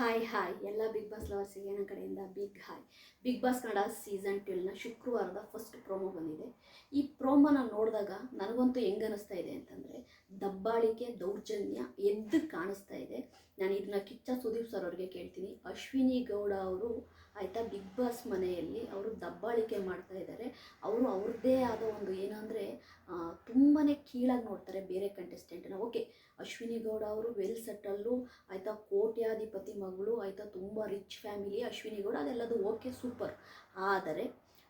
Hi hi ಎಲ್ಲ big boss ಲವರ್ಸಿಗೆ ನನ್ನ ಕಡೆಯಿಂದ big hi big boss Kannada season ಟ್ವೆಲ್ನ ಶುಕ್ರವಾರದ ಫಸ್ಟ್ ಪ್ರೋಮೋ ಬಂದಿದೆ. ಈ ಪ್ರೋಮೋನ ನೋಡಿದಾಗ ನನಗಂತೂ ಹೆಂಗೆ ಅನ್ನಿಸ್ತಾ ಇದೆ ಅಂತಂದರೆ ದಬ್ಬಾಳಿಕೆ ದೌರ್ಜನ್ಯ ಎದ್ದು ಕಾಣಿಸ್ತಾ ಇದೆ. ನಾನು ಇದನ್ನ ಕಿಚ್ಚ ಸುದೀಪ್ ಸರ್ ಅವ್ರಿಗೆ ಕೇಳ್ತೀನಿ. ಅಶ್ವಿನಿ ಗೌಡ ಅವರು ಆಯಿತಾ ಬಿಗ್ ಬಾಸ್ ಮನೆಯಲ್ಲಿ ಅವರು ದಬ್ಬಾಳಿಕೆ ಮಾಡ್ತಾ ಇದ್ದಾರೆ ಅವರು ಅವ್ರದ್ದೇ ಆದ ಒಂದು ಏನಂದರೆ ತುಂಬಾ ಕೀಳಾಗಿ ನೋಡ್ತಾರೆ ಬೇರೆ ಕಂಟೆಸ್ಟೆಂಟ್ನ ಓಕೆ ಅಶ್ವಿನಿ ಗೌಡ ಅವರು ವೆಲ್ ಸೆಟಲ್ಲು ಆಯಿತಾ ಕೋಟ್ಯಾಧಿಪತಿ ಮಗಳು, ಆಯಿತಾ ತುಂಬ ರಿಚ್ ಫ್ಯಾಮಿಲಿ ಅಶ್ವಿನಿ ಗೌಡ ಅದೆಲ್ಲದು ಓಕೆ ಸೂಪರ್ ಆದರೆ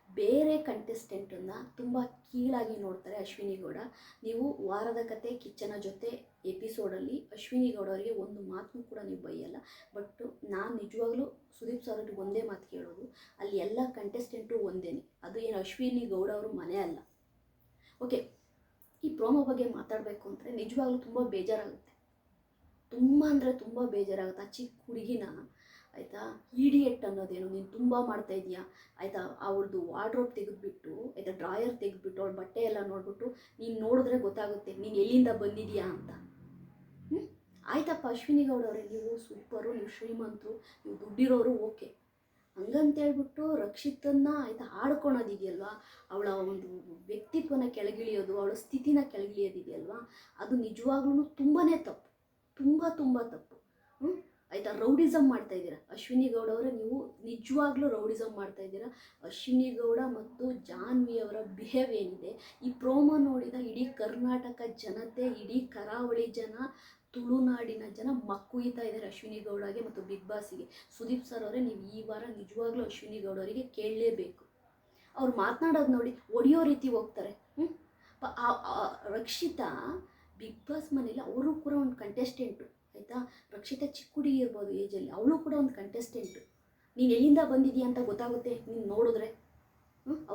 ಬೇರೆ ಕಂಟೆಸ್ಟೆಂಟನ್ನು ತುಂಬ ಕೀಳಾಗಿ ನೋಡ್ತಾರೆ ಅಶ್ವಿನಿ ಗೌಡ. ನೀವು ವಾರದ ಕತೆ, ಕಿಚ್ಚನ ಜೊತೆ ಎಪಿಸೋಡಲ್ಲಿ ಅಶ್ವಿನಿ ಗೌಡ ಅವರಿಗೆ ಒಂದು ಮಾತನ್ನು ಕೂಡ ನೀವು ಬೈಯಲ್ಲ. ಬಟ್ ನಾನು ನಿಜವಾಗ್ಲೂ ಸುದೀಪ್ ಸರ್ ಒಂದೇ ಮಾತು ಕೇಳೋದು, ಅಲ್ಲಿ ಎಲ್ಲ ಕಂಟೆಸ್ಟೆಂಟು ಒಂದೇನೆ. ಅದು ಏನು ಅಶ್ವಿನಿ ಗೌಡ ಅವರು ಮನೆ ಅಲ್ಲ. ಓಕೆ ಈ ಪ್ರೋಮೋ ಬಗ್ಗೆ ಮಾತಾಡಬೇಕು ಅಂದರೆ ನಿಜವಾಗ್ಲೂ ತುಂಬ ಬೇಜಾರಾಗುತ್ತೆ. ತುಂಬ ಅಂದರೆ ತುಂಬ ಬೇಜಾರಾಗುತ್ತೆ. ಆ ಚಿಕ್ಕ ಹುಡುಗಿನ, ಆಯಿತಾ? ಈಡಿಯೇಟ್ ಅನ್ನೋದೇನು, ನೀನು ತುಂಬ ಮಾಡ್ತಾ ಇದೀಯಾ? ಆಯಿತಾ? ಅವ್ರದ್ದು ವಾರ್ಡ್ರೋಬ್ ತೆಗೆದುಬಿಟ್ಟು, ಆಯಿತಾ? ಡ್ರಾಯರ್ ತೆಗೆದುಬಿಟ್ಟು, ಅವ್ಳ ಬಟ್ಟೆ ಎಲ್ಲ ನೋಡಿಬಿಟ್ಟು, ನೀನು ನೋಡಿದ್ರೆ ಗೊತ್ತಾಗುತ್ತೆ, ನೀನು ಎಲ್ಲಿಂದ ಬಂದಿದೀಯಾ ಅಂತ. ಆಯ್ತಪ್ಪ, ಅಶ್ವಿನಿ ಗೌಡ ಅವರೇ ನೀವು ಸೂಪರು, ನೀವು ಶ್ರೀಮಂತರು, ನೀವು ದುಡ್ಡಿರೋರು ಓಕೆ. ಹಂಗಂತೇಳ್ಬಿಟ್ಟು ರಕ್ಷಿತನ್ನ ಆಯಿತಾ ಆಡ್ಕೊಳೋದಿದೆಯಲ್ವಾ? ಅವಳ ಒಂದು ವ್ಯಕ್ತಿತ್ವನ ಕೆಳಗಿಳಿಯೋದು, ಅವಳ ಸ್ಥಿತಿನ ಕೆಳಗಿಳಿಯೋದಿದೆಯಲ್ವಾ? ಅದು ನಿಜವಾಗ್ಲೂ ತುಂಬಾ ತಪ್ಪು. ತುಂಬ ತುಂಬ ತಪ್ಪು. ಹ್ಞೂ ಆಯಿತಾ? ರೌಡಿಸಮ್ ಮಾಡ್ತಾ ಇದ್ದೀರಾ? ಅಶ್ವಿನಿ ಗೌಡ ಅವರೇ ನೀವು ನಿಜವಾಗ್ಲೂ ರೌಡಿಸಮ್ ಮಾಡ್ತಾ ಇದ್ದೀರಾ? ಅಶ್ವಿನಿ ಗೌಡ ಮತ್ತು ಜಾನ್ವಿ ಅವರ ಬಿಹೇವ್ ಏನಿದೆ? ಈ ಪ್ರೋಮೋ ನೋಡಿದ ಇಡೀ ಕರ್ನಾಟಕ ಜನತೆ, ಇಡೀ ಕರಾವಳಿ ಜನ ತುಳುನಾಡಿನ ಜನ ಮಕ್ಕುಯ್ತಾ ಇದ್ದಾರೆ ಅಶ್ವಿನಿ ಗೌಡಗೆ ಮತ್ತು ಬಿಗ್ ಬಾಸ್ಗೆ ಸುದೀಪ್ ಸರ್ ಅವರೇ, ನೀವು ಈ ವಾರ ನಿಜವಾಗ್ಲೂ ಅಶ್ವಿನಿ ಗೌಡ ಅವರಿಗೆ ಕೇಳಲೇಬೇಕು. ಅವ್ರು ಮಾತನಾಡೋದು ನೋಡಿ ಒಡೆಯೋ ರೀತಿ ಹೋಗ್ತಾರೆ. ಹ್ಞೂ ರಕ್ಷಿತಾ ಬಿಗ್ ಬಾಸ್ ಮನೇಲಿ ಅವರು ಕೂಡ ಒಂದು ಕಂಟೆಸ್ಟೆಂಟು ಆಯಿತಾ? ರಕ್ಷಿತಾ ಚಿಕ್ಕ ಹುಡುಗಿ ಇರ್ಬೋದು ಏಜಲ್ಲಿ ಅವಳು ಕೂಡ ಒಂದು ಕಂಟೆಸ್ಟೆಂಟು ನೀನು ಎಲ್ಲಿಂದ ಬಂದಿದೀಯ ಅಂತ ಗೊತ್ತಾಗುತ್ತೆ. ನೀನು ನೋಡಿದ್ರೆ.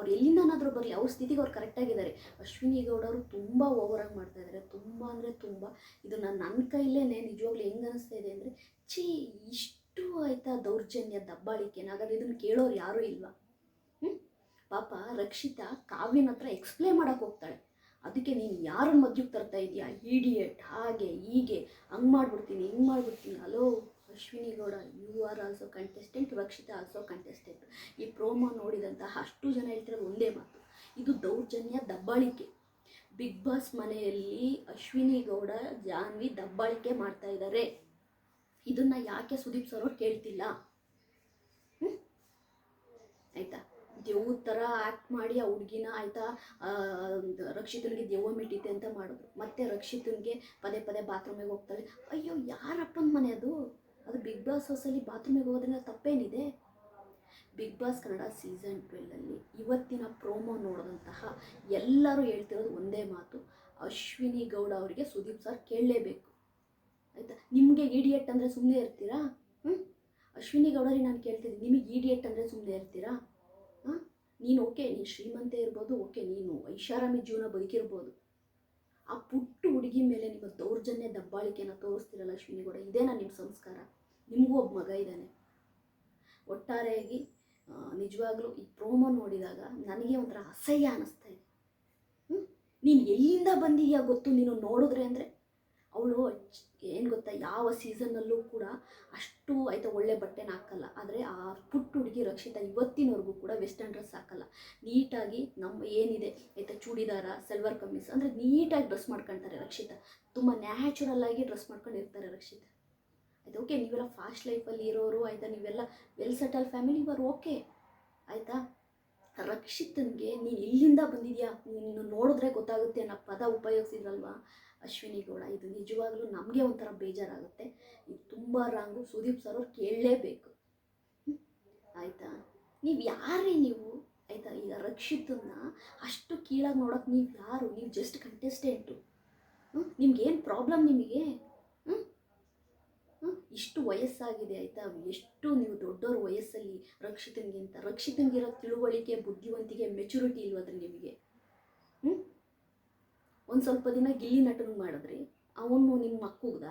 ಅವ್ರು ಎಲ್ಲಿಂದನಾದರೂ ಬರಲಿ, ಅವ್ರ ಸ್ಥಿತಿಗೆ ಅವ್ರು ಕರೆಕ್ಟಾಗಿದ್ದಾರೆ ಅಶ್ವಿನಿ ಗೌಡ ಅವರು ತುಂಬ ಓವರಾಗಿ ಮಾಡ್ತಾ ಇದ್ದಾರೆ ತುಂಬ ಅಂದರೆ ತುಂಬ. ಇದು ನಾನು ನನ್ನ ಕೈಲೇ ನಿಜವಾಗ್ಲೂ ಹೆಂಗೆ ಅನಿಸ್ತಾ ಇದೆ ಅಂದರೆ, ಛೀ, ಇಷ್ಟು ಆಯಿತಾ ದೌರ್ಜನ್ಯ, ದಬ್ಬಾಳಿಕೆ. ಹಾಗಾದ್ರೆ ಇದನ್ನು ಕೇಳೋರು ಯಾರೂ ಇಲ್ವಾ? ಹ್ಞೂ ಪಾಪ ರಕ್ಷಿತಾ ಕಾವ್ಯನ ಹತ್ರ ಎಕ್ಸ್ಪ್ಲೇನ್ ಮಾಡೋಕೆ ಹೋಗ್ತಾಳೆ. ಅದಕ್ಕೆ ನೀನು ಯಾರನ್ನ ಮದ್ಯಕ್ಕೆ ತರ್ತಾ ಇದೆಯಾ? ಇಡಿಯಟ್ ಹಾಗೆ, ಹೀಗೆ. ಹಂಗೆ ಮಾಡ್ಬಿಡ್ತೀನಿ, ಹಿಂಗೆ ಮಾಡ್ಬಿಡ್ತೀನಿ. Hello Ashwini Gowda you are also contestant Rakshita also contestant ಈ ಪ್ರೋಮೋ ನೋಡಿದಂತಹ ಅಷ್ಟು ಜನ ಹೇಳ್ತಿರೋದು ಒಂದೇ ಮಾತು. ಇದು ದೌರ್ಜನ್ಯ, ದಬ್ಬಾಳಿಕೆ. ಬಿಗ್ ಬಾಸ್ ಮನೆಯಲ್ಲಿ ಅಶ್ವಿನಿ ಗೌಡ, ಜಾನ್ವಿ ದಬ್ಬಾಳಿಕೆ ಮಾಡ್ತಾ ಇದ್ದಾರೆ ಇದನ್ನು ಯಾಕೆ ಸುದೀಪ್ ಸರ್ ಅವ್ರು ಕೇಳ್ತಿಲ್ಲ? ಆಯ್ತಾ? ದೆವ್ವ ಥರ ಆ್ಯಕ್ಟ್ ಮಾಡಿ ಆ ಹುಡುಗಿನ ಆಯಿತಾ ರಕ್ಷಿತನಿಗೆ ದೆವ್ವ ಮಿಟ್ಟಿತೆ ಅಂತ ಮಾಡಿದ್ರು. ಮತ್ತೆ ರಕ್ಷಿತನಿಗೆ ಪದೇ ಪದೇ ಬಾತ್ರೂಮಿಗೆ ಹೋಗ್ತಾಳೆ. ಅಯ್ಯೋ, ಯಾರಪ್ಪನ ಮನೆ ಅದು? ಅದು ಬಿಗ್ ಬಾಸ್ ಹೌಸಲ್ಲಿ ಬಾತ್ರೂಮಿಗೆ ಹೋಗೋದ್ರಿಂದ ತಪ್ಪೇನಿದೆ? ಬಿಗ್ ಬಾಸ್ ಕನ್ನಡ ಸೀಸನ್ ಟ್ವೆಲ್ಲಲ್ಲಿ ಇವತ್ತಿನ ಪ್ರೋಮೋ ನೋಡಿದಂತಹ ಎಲ್ಲರೂ ಹೇಳ್ತಿರೋದು ಒಂದೇ ಮಾತು. ಅಶ್ವಿನಿ ಗೌಡ ಅವರಿಗೆ ಸುದೀಪ್ ಸರ್ ಕೇಳಲೇಬೇಕು. ಆಯಿತಾ? ನಿಮಗೆ ಇಡಿಯಟ್ ಅಂದರೆ ಸುಮ್ಮನೆ ಇರ್ತೀರಾ? ಹ್ಞೂ ಅಶ್ವಿನಿ ಗೌಡರಿಗೆ ನಾನು ಕೇಳ್ತಿದ್ದೀನಿ. ನಿಮಗೆ ಇಡಿಯಟ್ ಅಂದರೆ ಸುಮ್ಮನೆ ಇರ್ತೀರಾ? ಹಾಂ? ನೀನು ಓಕೆ ನೀನು ಶ್ರೀಮಂತೆ ಇರ್ಬೋದು ಓಕೆ ನೀನು ಐಷಾರಾಮಿ ಜೀವನ ಬದುಕಿರ್ಬೋದು. ಆ ಪುಟ್ಟ ಹುಡುಗಿ ಮೇಲೆ ನಿಮ್ಮ ದೌರ್ಜನ್ಯ ದಬ್ಬಾಳಿಕೆನ ತೋರಿಸ್ತಿರಲ್ಲ ಅಶ್ವಿನಿ ಗೌಡ? ಇದೇನಾ ನಿಮ್ಮ ಸಂಸ್ಕಾರ? ನಿಮಗೂ ಒಬ್ಬ ಮಗ ಇದ್ದಾನೆ. ಒಟ್ಟಾರೆಯಾಗಿ ನಿಜವಾಗ್ಲೂ ಈ ಪ್ರೋಮೋ ನೋಡಿದಾಗ ನನಗೆ ಒಂಥರ ಅಸಹ್ಯ ಅನ್ನಿಸ್ತಾ ಇದೆ. ನೀನು ಎಲ್ಲಿಂದ ಬಂದೀಯಾ ಗೊತ್ತು? ನೀನು ನೋಡಿದ್ರೆ ಅಂದರೆ ಅವಳು ಏನು ಗೊತ್ತಾ, ಯಾವ ಸೀಸನ್ನಲ್ಲೂ ಕೂಡ ಅಷ್ಟು ಆಯಿತಾ ಒಳ್ಳೆ ಬಟ್ಟೆನ ಹಾಕಲ್ಲ. ಆದರೆ ಆ ಪುಟ್ಟ ಹುಡುಗಿ ರಕ್ಷಿತಾ ಇವತ್ತಿನವರೆಗೂ ಕೂಡ ವೆಸ್ಟರ್ನ್ ಡ್ರೆಸ್ ಹಾಕಲ್ಲ. ನೀಟಾಗಿ ನಮ್ಮ ಏನಿದೆ, ಆಯಿತಾ ಚೂಡಿದಾರ ಸೆಲ್ವರ್ ಕಮೀಸ್, ಅಂದರೆ ನೀಟಾಗಿ ಡ್ರೆಸ್ ಮಾಡ್ಕೊಳ್ತಾರೆ ರಕ್ಷಿತಾ. ತುಂಬ ನ್ಯಾಚುರಲ್ಲಾಗಿ ಡ್ರೆಸ್ ಮಾಡ್ಕೊಂಡು ಇರ್ತಾರೆ ರಕ್ಷಿತಾ. ಆಯಿತಾ ಓಕೆ ನೀವೆಲ್ಲ ಫಾಸ್ಟ್ ಲೈಫಲ್ಲಿ ಇರೋರು, ಆಯಿತಾ, ನೀವೆಲ್ಲ ವೆಲ್ ಸೆಟಲ್ ಫ್ಯಾಮಿಲಿ ಇವರು ಓಕೆ ಆಯಿತಾ? ರಕ್ಷಿತನಿಗೆ ನೀನು ಇಲ್ಲಿಂದ ಬಂದಿದ್ಯಾ? ನೀನು ನೋಡಿದ್ರೆ ಗೊತ್ತಾಗುತ್ತೆ, ಅನ್ನೋ ಪದ ಉಪಯೋಗಿಸಿದ್ರಲ್ವಾ? ಅಶ್ವಿನಿ ಗೌಡ ಇದು ನಿಜವಾಗ್ಲೂ ನಮಗೆ ಒಂಥರ ಬೇಜಾರಾಗುತ್ತೆ. ಇದು ತುಂಬ ರಾಂಗು ಸುದೀಪ್ ಸರ್ ಅವ್ರು ಕೇಳಲೇಬೇಕು. ಆಯ್ತಾ? ನೀವು ಯಾರೇ ನೀವು, ಆಯಿತಾ? ಈಗ ರಕ್ಷಿತನ್ನ ಅಷ್ಟು ಕೀಳಾಗಿ ನೋಡೋಕೆ ನೀವು ಯಾರು? ನೀವು ಜಸ್ಟ್ ಕಂಟೆಸ್ಟೆಂಟು ನಿಮ್ಗೇನು ಪ್ರಾಬ್ಲಮ್ ನಿಮಗೆ? ಇಷ್ಟು ವಯಸ್ಸಾಗಿದೆ, ಆಯಿತಾ? ಎಷ್ಟು ನೀವು ದೊಡ್ಡವ್ರ ವಯಸ್ಸಲ್ಲಿ ರಕ್ಷಿತನಿಗಿಂತ, ರಕ್ಷಿತನಿಗಿರೋ ತಿಳುವಳಿಕೆ, ಬುದ್ಧಿವಂತಿಕೆ ಮೆಚುರಿಟಿ ಇಲ್ವಾದ್ರೆ ನಿಮಗೆ? ಹ್ಞೂ ಒಂದು ಸ್ವಲ್ಪ ದಿನ ಗಿಲ್ಲಿ ನಟನಿಗೆ ಮಾಡಿದ್ರಿ, ಅವನು ನಿಮ್ಮ ಮಕ್ಕುಗ್ದ.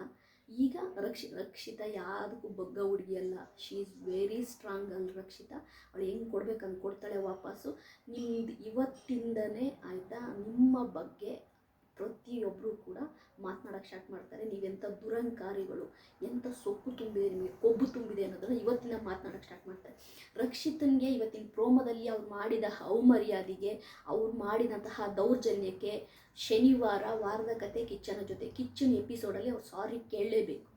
ಈಗ ರಕ್ಷಿ, ರಕ್ಷಿತ ಯಾವುದಕ್ಕೂ ಬಗ್ಗ ಹುಡುಗಿ ಅಲ್ಲ. ಶೀ ಈಸ್ ವೆರಿ ಸ್ಟ್ರಾಂಗ್ ಅಲ್ಲಿ ರಕ್ಷಿತ. ಅವಳು ಹೆಂಗೆ ಕೊಡ್ಬೇಕು ಹಂಗೆ ಕೊಡ್ತಾಳೆ ವಾಪಸ್ಸು. ನಿಮ್ದು ಇವತ್ತಿಂದನೇ ಆಯಿತಾ ನಿಮ್ಮ ಬಗ್ಗೆ ಪ್ರತಿಯೊಬ್ಬರು ಕೂಡ ಮಾತನಾಡೋಕ್ಕೆ ಸ್ಟಾರ್ಟ್ ಮಾಡ್ತಾರೆ. ನೀವೆಂಥ ದುರಂಕಾರಿಗಳು ಎಂಥ ಸೊಪ್ಪು ತುಂಬಿದೆ ನಿಮಗೆ, ಕೊಬ್ಬು ತುಂಬಿದೆ ಅನ್ನೋದನ್ನು ಇವತ್ತಿನ ಮಾತನಾಡೋಕ್ಕೆ ಸ್ಟಾರ್ಟ್ ಮಾಡ್ತಾರೆ. ರಕ್ಷಿತನಿಗೆ ಇವತ್ತಿನ ಪ್ರೋಮದಲ್ಲಿ ಅವ್ರು ಮಾಡಿದ ಅವಮರ್ಯಾದೆಗೆ, ಅವ್ರು ಮಾಡಿದಂತಹ ದೌರ್ಜನ್ಯಕ್ಕೆ ಶನಿವಾರ ವಾರದ ಕತೆ ಕಿಚ್ಚನ ಜೊತೆ, ಕಿಚ್ಚನ್ ಎಪಿಸೋಡಲ್ಲಿ ಅವ್ರು ಸಾರಿ ಕೇಳಲೇಬೇಕು.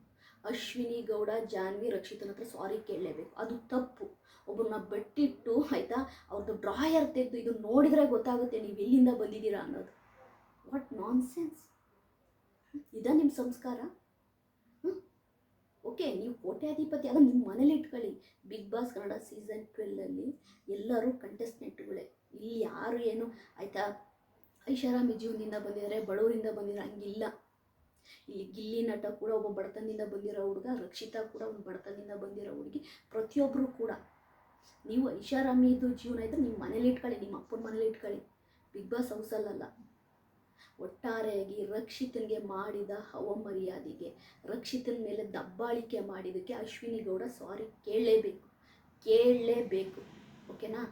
ಅಶ್ವಿನಿ ಗೌಡ, ಜಾನ್ವಿ, ರಕ್ಷಿತನ ಹತ್ರ ಸಾರಿ ಕೇಳಲೇಬೇಕು. ಅದು ತಪ್ಪು. ಒಬ್ಬರನ್ನ ಬಟ್ಟಿಟ್ಟು, ಆಯಿತಾ ಅವ್ರದ್ದು ಡ್ರಾಯರ್ ತೆಗೆದು ಇದು ನೋಡಿದರೆ ಗೊತ್ತಾಗುತ್ತೆ ನೀವು ಎಲ್ಲಿಂದ ಬಂದಿದ್ದೀರಾ ಅನ್ನೋದು. ವಾಟ್ ನಾನ್ ಸೆನ್ಸ್ ಇದ ನಿಮ್ಮ ಸಂಸ್ಕಾರ? ಓಕೆ, ನೀವು ಕೋಟ್ಯಾಧಿಪತಿ ಅಲ್ಲ ನಿಮ್ಮ ಮನೇಲಿ ಇಟ್ಕೊಳ್ಳಿ. ಬಿಗ್ ಬಾಸ್ ಕನ್ನಡ ಸೀಸನ್ ಟ್ವೆಲ್ಲಲ್ಲಿ ಎಲ್ಲರೂ ಕಂಟೆಸ್ಟೆಂಟ್ಗಳೇ ಇಲ್ಲಿ ಯಾರು ಏನು, ಆಯಿತಾ? ಐಷಾರಾಮಿ ಜೀವನದಿಂದ ಬಂದಿದ್ದಾರೆ, ಬಡವರಿಂದ ಬಂದಿದ್ದಾರೆ, ಹಂಗಿಲ್ಲ. ಇಲ್ಲಿ ಗಿಲ್ಲಿ ನಟ ಕೂಡ ಒಬ್ಬ ಬಡತನದಿಂದ ಬಂದಿರೋ ಹುಡುಗ, ರಕ್ಷಿತಾ ಕೂಡ ಒಂದು ಬಡತನದಿಂದ ಬಂದಿರೋ ಹುಡುಗಿ ಪ್ರತಿಯೊಬ್ಬರು ಕೂಡ. ನೀವು ಐಷಾರಾಮಿದು ಜೀವನ ಇದ್ದರೆ ನಿಮ್ಮ ಮನೇಲಿ ಇಟ್ಕೊಳ್ಳಿ, ನಿಮ್ಮ ಅಪ್ಪನ ಮನೇಲಿ ಇಟ್ಕೊಳ್ಳಿ. ಬಿಗ್ ಬಾಸ್ ಹೌಸಲ್ಲಲ್ಲ ಒಟ್ಟಾರೆಯಾಗಿ ರಕ್ಷಿತನಿಗೆ ಮಾಡಿದ ಅವಮರ್ಯಾದೆಗೆ ರಕ್ಷಿತನ ಮೇಲೆ ದಬ್ಬಾಳಿಕೆ ಮಾಡಿದ್ದಕ್ಕೆ ಅಶ್ವಿನಿ ಗೌಡ ಸಾರಿ ಕೇಳಲೇಬೇಕು ಕೇಳಲೇಬೇಕು ಓಕೆನಾ